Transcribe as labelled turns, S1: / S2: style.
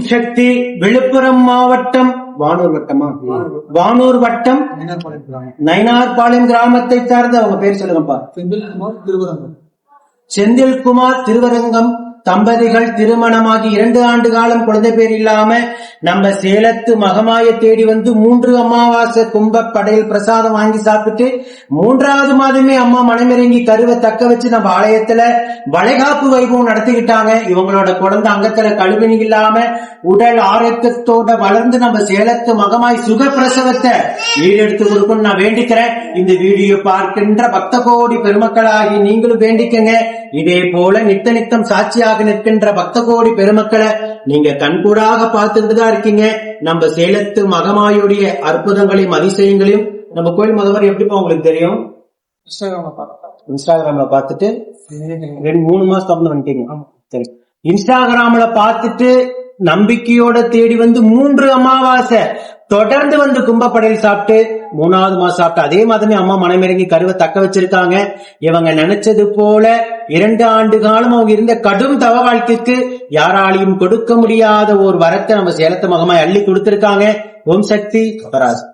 S1: சக்தி விழுப்புரம் மாவட்டம் வானூர் வட்டமா? வானூர். வட்டம் நயினார்பாளையம் கிராமத்தை சார்ந்த அவங்க பேர் சொல்லுங்கப்பா.
S2: செந்தில்குமார் திருவரங்கம்.
S1: செந்தில்குமார் திருவரங்கம். தம்பதிகள் திருமணமாகி இரண்டு ஆண்டு காலம் குழந்தை பேர் இல்லாம நம்ம சேலத்து மகமாய தேடி வந்து மூன்று அமாவாசை கும்ப படையில் பிரசாதம் வாங்கி சாப்பிட்டு மூன்றாவது மாதமே அம்மா மனமிறங்கி கருவை தக்க வச்சு நம்ம ஆலயத்துல வளைகாப்பு வைபவம் நடத்திக்கிட்டாங்க. இவங்களோட குழந்தை அங்கத்துல கழுவினி இல்லாம உடல் ஆரோக்கியத்தோட வளர்ந்து நம்ம சேலத்து மகமாய் சுக பிரசவத்தை ஈடெடுத்து கொடுக்கும் நான் வேண்டிக்கிறேன். இந்த வீடியோ பார்க்கின்ற பக்த கோடி பெருமக்களாகி நீங்களும் வேண்டிக்கங்க. இதே போல நித்த நித்தம் சாட்சியாக நிற்கின்ற பக்த கோடி பெருமக்களை நீங்க கண்கூடாக பார்த்துட்டு தான் இருக்கீங்க. நம்ம சேலத்து மகமாயுடைய அற்புதங்களையும் அதிசயங்களையும் நம்ம கோயில் முதல்வர் எப்படிப்பா உங்களுக்கு தெரியும்?
S2: இன்ஸ்டாகிராம்ல
S1: பார்த்துட்டு. ரெண்டு மூணு மாசம் தொடர்ந்து வந்துட்டீங்க சரி. இன்ஸ்டாகிராம்ல பார்த்துட்டு நம்பிக்கையோட தேடி வந்து மூன்று அமாவாசை. தொடர்ந்து வந்து கும்பப்படையில் சாப்பிட்டு மூணாவது மாசம் சாப்பிட்டு அதே மாதிரி அம்மா மனமிறங்கி கருவை தக்க வச்சிருக்காங்க. இவங்க நினைச்சது போல இரண்டு ஆண்டு காலம் அவங்க இருந்த கடும் தவ வாழ்க்கைக்கு யாராலையும் கொடுக்க முடியாத ஒரு வரத்தை நம்ம சேலத்து மகமாய் அள்ளி கொடுத்திருக்காங்க. ஓம் சக்தி பராஸ்